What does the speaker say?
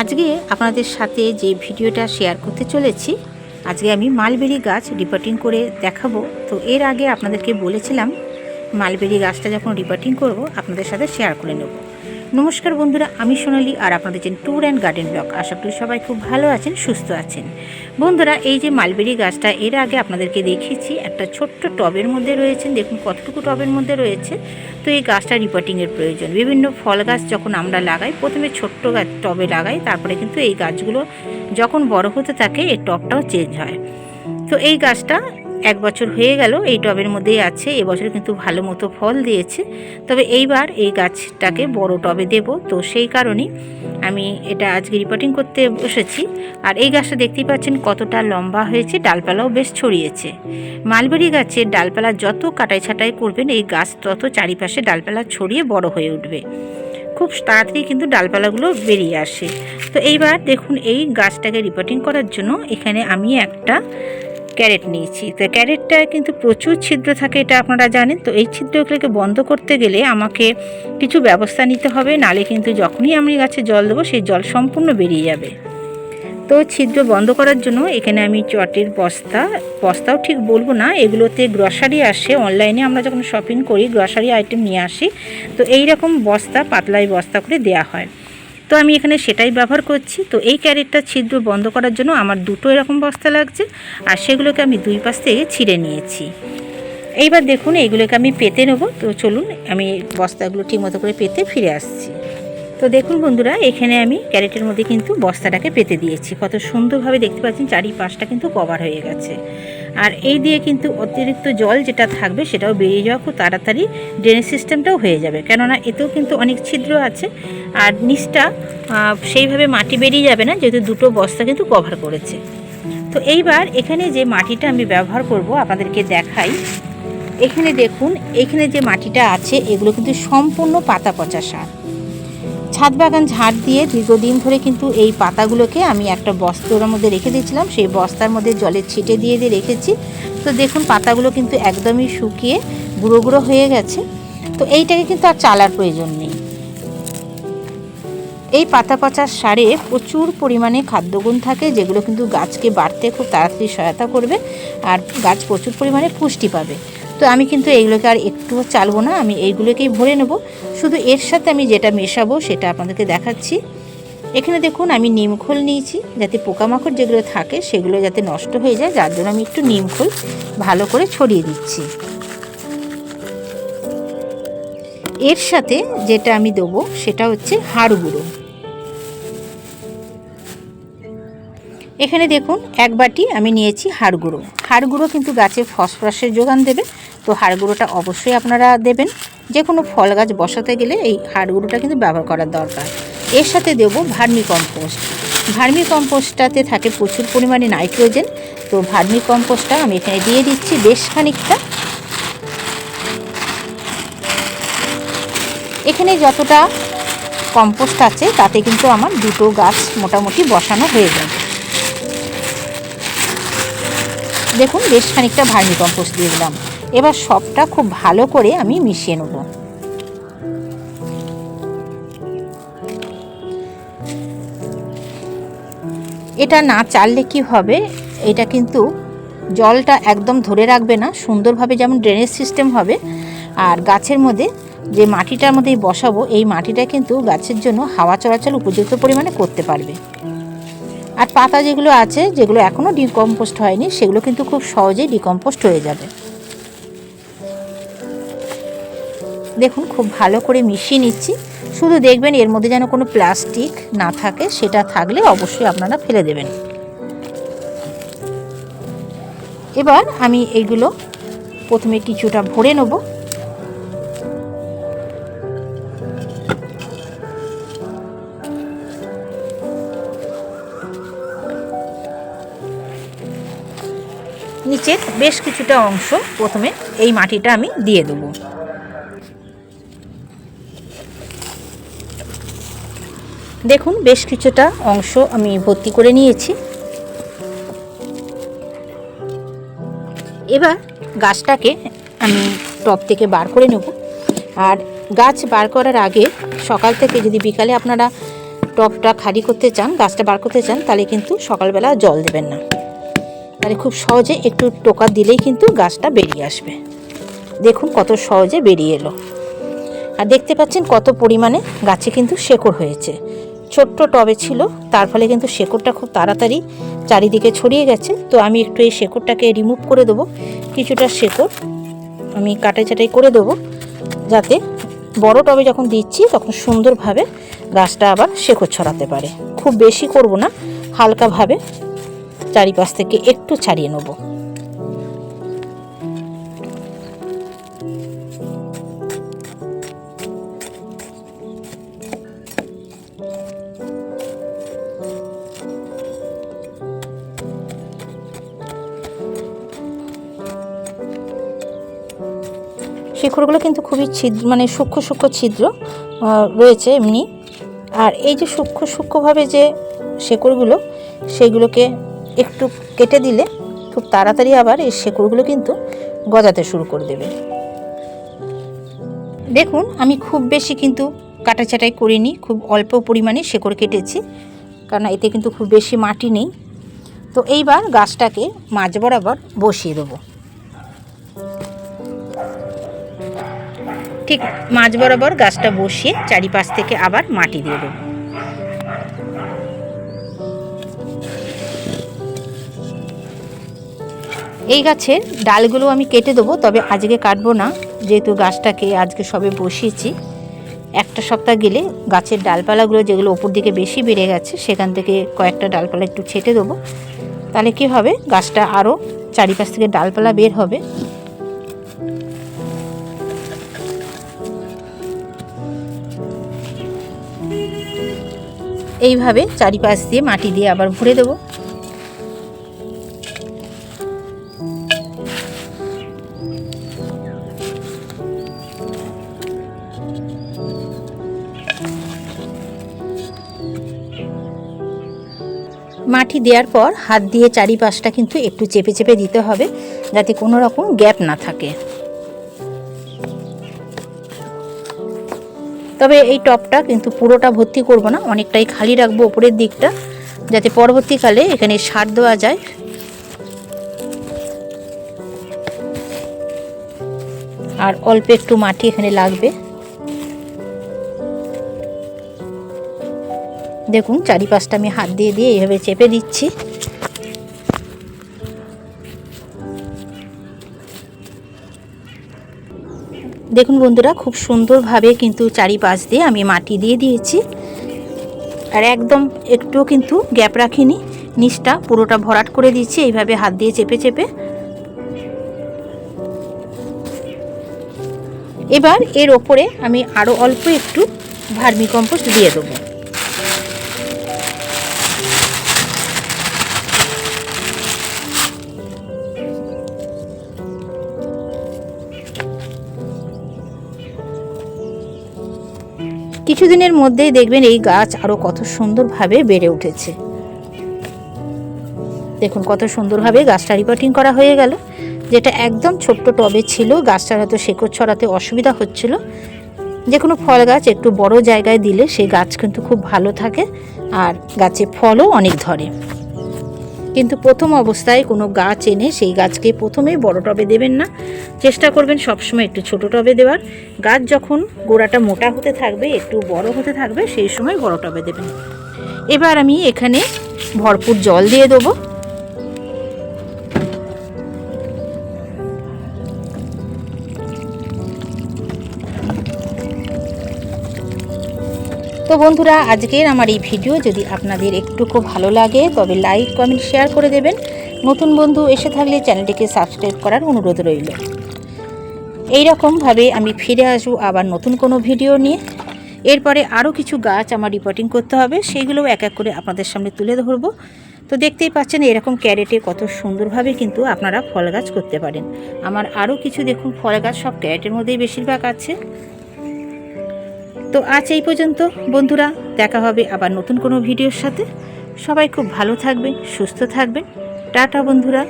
আজকে আপনাদের সাথে যে ভিডিওটা শেয়ার করতে চলেছি, আজকে আমি মালবেরি গাছ রিপোর্টিং করে দেখাবো। তো এর আগে আপনাদেরকে বলেছিলাম, মালবেরি গাছটা যখন রিপোর্টিং করব, আপনাদের সাথে শেয়ার করে নেব। নমস্কার বন্ধুরা, আমি সোনালি আর আপনাদের যে ট্যুর অ্যান্ড গার্ডেন ব্লগ আশা করি সবাই খুব ভালো আছেন, সুস্থ আছেন। বন্ধুরা, এই যে মালবেরি গাছটা, এর আগে আপনাদেরকে দেখিয়েছি, একটা ছোট্ট টবের মধ্যে রয়েছেন, দেখুন কতটুকু টবের মধ্যে রয়েছে। তো এই গাছটা রিপোর্টিংয়ের প্রয়োজন। বিভিন্ন ফল গাছ যখন আমরা লাগাই, প্রথমে ছোট্ট গাছ টবে লাগাই, তারপরে কিন্তু এই গাছগুলো যখন বড় হতে থাকে, এই টবটাও চেঞ্জ হয়। তো এই গাছটা এক বছর হয়ে গেল, এই টবের মধ্যেই আছে। এবছর কিন্তু ভালো মতো ফল দিয়েছে। তবে এইবার এই গাছটাকে বড় টবে দেব। তো সেই কারণে আমি এটা আজকে রিপোর্টিং করতে বসেছি। আর এই গাছটা দেখতেই পাচ্ছেন কতটা লম্বা হয়েছে, ডালপালাও বেশ ছড়িয়েছে। মালবেরি গাছের ডালপালা যত কাটাই ছাটাই করবেন, এই গাছ তত চারিপাশে ডালপালা ছড়িয়ে বড় হয়ে উঠবে। খুব তাড়াতাড়ি কিন্তু ডালপালাগুলো বেরিয়ে আসে। তো এইবার দেখুন এই গাছটাকে রিপোর্টিং করার জন্য এখানে আমি একটা ক্যারেট নিয়েছি। তো ক্যারেটটা কিন্তু প্রচুর ছিদ্র থাকে, এটা আপনারা জানেন। তো এই ছিদ্রগুলোকে বন্ধ করতে গেলে আমাকে কিছু ব্যবস্থা নিতে হবে, নালে কিন্তু যখনই আমি গাছে জল দেবো, সেই জল সম্পূর্ণ বেরিয়ে যাবে। তো ছিদ্র বন্ধ করার জন্য এখানে আমি চটের বস্তা, বস্তাও ঠিক বলব না, এগুলোতে গ্রসারি আসে। অনলাইনে আমরা যখন শপিং করি, গ্রসারি আইটেম নিয়ে আসি। তো এই রকম বস্তা, পাতলাই বস্তা করে দেয়া হয়। তো আমি এখানে সেটাই ব্যবহার করছি। তো এই ক্যারেটটা ছিদ্র বন্ধ করার জন্য আমার দুটো এরকম বস্তা লাগছে আর সেগুলোকে আমি দুই পাশ থেকে ছিঁড়ে নিয়েছি। এইবার দেখুন এইগুলোকে আমি পেতে নেব। তো চলুন আমি বস্তাগুলো ঠিকমতো করে পেতে ফিরে আসছি। তো দেখুন বন্ধুরা, এখানে আমি ক্যারেটের মধ্যে কিন্তু বস্তাটাকে পেতে দিয়েছি। কত সুন্দরভাবে দেখতে পাচ্ছেন, চারিপাশটা কিন্তু কভার হয়ে গেছে। আর এই দিয়ে কিন্তু অতিরিক্ত জল যেটা থাকবে সেটাও বেরিয়ে যাওয়া খুব তাড়াতাড়ি ড্রেনেজ সিস্টেমটাও হয়ে যাবে। কেননা এতেও কিন্তু অনেক ছিদ্র আছে আর নিচটা সেইভাবে মাটি বেরিয়ে যাবে না, যেহেতু দুটো বস্তা কিন্তু কভার করেছে। তো এইবার এখানে যে মাটিটা আমি ব্যবহার করব, আপনাদেরকে দেখাই। এখানে দেখুন, এখানে যে মাটিটা আছে, এগুলো কিন্তু সম্পূর্ণ পাতা পচা সার। ছাদ বাগান ঝাড় দিয়ে দীর্ঘদিন ধরে কিন্তু এই পাতাগুলোকে আমি একটা বস্তার মধ্যে রেখে দিয়েছিলাম। সেই বস্তার মধ্যে জলে ছিটে দিয়ে দিয়ে রেখেছি। তো দেখুন, পাতাগুলো কিন্তু একদমই শুকিয়ে গুঁড়ো গুঁড়ো হয়ে গেছে। তো এইটাকে কিন্তু আর চালার প্রয়োজন নেই। এই পাতা পচার সারে প্রচুর পরিমাণে খাদ্যগুণ থাকে, যেগুলো কিন্তু গাছকে বাড়তে খুব তাড়াতাড়ি সহায়তা করবে, আর গাছ প্রচুর পরিমাণে পুষ্টি পাবে। তো আমি কিন্তু এইগুলোকে আর একটুও চালবো না, আমি এইগুলোকেই ভরে নেব। শুধু এর সাথে আমি যেটা মেশাবো সেটা আপনাদেরকে দেখাচ্ছি। এখানে দেখুন আমি নিমখোল নিয়েছি, যাতে পোকামাকড় যেগুলো থাকে সেগুলো যাতে নষ্ট হয়ে যায়, যার জন্য আমি একটু নিমখোল ভালো করে ছড়িয়ে দিচ্ছি। এর সাথে যেটা আমি দেবো সেটা হচ্ছে হাড় গুঁড়ো। এখানে দেখুন, এক বাটি আমি নিয়েছি হাড় গুঁড়ো হাড় গুঁড়ো কিন্তু গাছে ফসফরাসের যোগান দেবে, তো হাড় গুঁড়োটা অবশ্যই আপনারা দেবেন। যে কোনো ফল গাছ বসাতে গেলে এই হাড় গুঁড়োটা কিন্তু ব্যবহার করার দরকার। এর সাথে দেবো ভার্মি কম্পোস্ট ভার্মি কম্পোস্টটাতে থাকে প্রচুর পরিমাণে নাইট্রোজেন, তো ভার্মি কম্পোস্টটা আমি এখানে দিয়ে দিচ্ছি বেশ খানিকটা। এখানে যতটা কম্পোস্ট আছে, তাতে কিন্তু আমার দুটো গাছ মোটামুটি বসানো হয়ে যাবে। দেখুন, বেশ খানিকটা ভার্মি কম্পোস্ট দিয়ে দিলাম। এবার সবটা খুব ভালো করে আমি মিশিয়ে নেব। এটা না চাললে কি হবে? এটা কিন্তু জলটা একদম ধরে রাখবে না, সুন্দরভাবে যেমন ড্রেনেজ সিস্টেম হবে। আর গাছের মধ্যে যে মাটিটার মধ্যে বসাবো, এই মাটিটা কিন্তু গাছের জন্য হাওয়া চলাচল উপযুক্ত পরিমাণে করতে পারবে। আর পাতা যেগুলো আছে, যেগুলো এখনও ডিকম্পোস্ট হয়নি, সেগুলো কিন্তু খুব সহজেই ডিকম্পোস্ট হয়ে যাবে। দেখুন, খুব ভালো করে মিশিয়ে নিচ্ছি। শুধু দেখবেন এর মধ্যে যেন কোনো প্লাস্টিক না থাকে, সেটা থাকলে অবশ্যই আপনারা ফেলে দেবেন। এবার আমি এইগুলো প্রথমে কিছুটা ভরে নেব। নিচের বেশ কিছুটা অংশ প্রথমে এই মাটিটা আমি দিয়ে দেবো। দেখুন, বেশ কিছুটা অংশ আমি ভর্তি করে নিয়েছি। এবার গাছটাকে আমি টব থেকে বার করে নেব। আর গাছ বার করার আগে সকাল থেকে যদি বিকালে আপনারা টবটা খালি করতে চান, গাছটা বার করতে চান, তাহলে কিন্তু সকালবেলা জল দেবেন না। তাহলে খুব সহজে একটু টোকা দিলেই কিন্তু গাছটা বেরিয়ে আসবে। দেখুন কত সহজে বেরিয়ে এলো। আর দেখতে পাচ্ছেন কত পরিমাণে গাছে কিন্তু শেকড় হয়েছে। ছোট্ট টবে ছিল, তার ফলে কিন্তু শেকড়টা খুব তাড়াতাড়ি চারিদিকে ছড়িয়ে গেছে। তো আমি একটু এই শেকড়টাকে রিমুভ করে দেবো। কিছুটা শেকড় আমি কাটাই চাটাই করে দেবো। যাতে বড় টবে যখন দিচ্ছি, তখন সুন্দরভাবে গাছটা আবার শেকড় ছড়াতে পারে। খুব বেশি করব না, হালকাভাবে চারিপাশ থেকে একটু ছাড়িয়ে নেব। শিখরগুলো কিন্তু খুবই ছিদ্র মানে সূক্ষ্ম সূক্ষ্ম ছিদ্র রয়েছে এমনি। আর এই যে সূক্ষ্ম সূক্ষ্মভাবে যে শেকড়গুলো সেগুলোকে একটু কেটে দিলে খুব তাড়াতাড়ি আবার এই শেকড়গুলো কিন্তু গজাতে শুরু করে দেবে। দেখুন, আমি খুব বেশি কিন্তু কাটাছাটাই করিনি, খুব অল্প পরিমাণে শেকড় কেটেছি, কারণ এতে কিন্তু খুব বেশি মাটি নেই। তো এইবার গাছটাকে মাঝ বরাবর বসিয়ে দেবো। ঠিক মাঝ বরাবর গাছটা বসিয়ে চারিপাশ থেকে আবার মাটি দিয়ে দেবো। এই গাছের ডালগুলো আমি কেটে দেবো, তবে আজকে কাটবো না। যেহেতু গাছটাকে আজকে সবে বসিয়েছি, একটা সপ্তাহ গেলে গাছের ডালপালাগুলো যেগুলো ওপর দিকে বেশি বেড়ে গেছে, সেখান থেকে কয়েকটা ডালপালা একটু ছেটে দেবো। তাহলে কী হবে? গাছটা আরও চারিপাশ থেকে ডালপালা বের হবে। এইভাবে চারিপাশ দিয়ে মাটি দিয়ে আবার ভরে দেবো। মাটি দেওয়ার পর হাত দিয়ে চারিপাশটা কিন্তু একটু চেপে চেপে দিতে হবে যাতে কোনো রকম গ্যাপ না থাকে। তবে এই টপটা কিন্তু পুরোটা ভর্তি করব না, অনেকটাই খালি রাখব ওপরের দিকটা, যাতে পরবর্তীকালে এখানে সার দেওয়া যায়। আর অল্প একটু মাটি এখানে লাগবে। দেখুন, চারিপাশটা আমি হাত দিয়ে দিয়ে এইভাবে চেপে দিচ্ছি। দেখুন বন্ধুরা, খুব সুন্দরভাবে কিন্তু চারিপাশ দিয়ে আমি মাটি দিয়ে দিয়েছি। আর একদম একটুও কিন্তু গ্যাপ রাখিনি, নিচটা পুরোটা ভরাট করে দিচ্ছি এইভাবে হাত দিয়ে চেপে চেপে। এবার এর ওপরে আমি আরও অল্প একটু ভার্মিকম্পোস্ট দিয়ে দেবো। কিছুদিনের মধ্যেই দেখবেন এই গাছ আরও কত সুন্দরভাবে বেড়ে উঠেছে। দেখুন কত সুন্দরভাবে গাছটা রিপোর্টিং করা হয়ে গেল। যেটা একদম ছোট্ট টবে ছিল, গাছটার হয়তো শেকড় ছড়াতে অসুবিধা হচ্ছিল। যে কোনো ফল গাছ একটু বড় জায়গায় দিলে সেই গাছ কিন্তু খুব ভালো থাকে, আর গাছে ফলও অনেক ধরে। কিন্তু প্রথম অবস্থায় কোনো গাছ এনে সেই গাছকে প্রথমেই বড় টবে দেবেন না। চেষ্টা করবেন সবসময় একটু ছোট টবে দেওয়ার। গাছ যখন গোড়াটা মোটা হতে থাকবে, একটু বড় হতে থাকবে, সেই সময় বড় টবে দেবেন। এবার আমি এখানে ভরপুর জল দিয়ে দেবো। তো বন্ধুরা, আজকের আমার এই ভিডিও যদি আপনাদের একটুকু ভালো লাগে, তবে লাইক, কমেন্ট, শেয়ার করে দেবেন। নতুন বন্ধু এসে থাকলে চ্যানেলটিকে সাবস্ক্রাইব করার অনুরোধ রইল। এই রকমভাবে আমি ফিরে আসব আবার নতুন কোনো ভিডিও নিয়ে। এরপরে আরও কিছু গাছ আমার রিপোর্টিং করতে হবে সেইগুলোও এক এক করে আপনাদের সামনে তুলে ধরবো। তো দেখতেই পাচ্ছেন, এরকম ক্যারেটে কত সুন্দরভাবে কিন্তু আপনারা ফল গাছ করতে পারেন। আমার আরও কিছু দেখুন, ফল গাছ সব ক্যারেটের মধ্যেই বেশিরভাগ আছে। তো আজ এই পর্যন্ত। বন্ধুরা, দেখা হবে আবার নতুন কোনো ভিডিওর সাথে। সবাই খুব ভালো থাকবেন, সুস্থ থাকবেন। টাটা বন্ধুরা।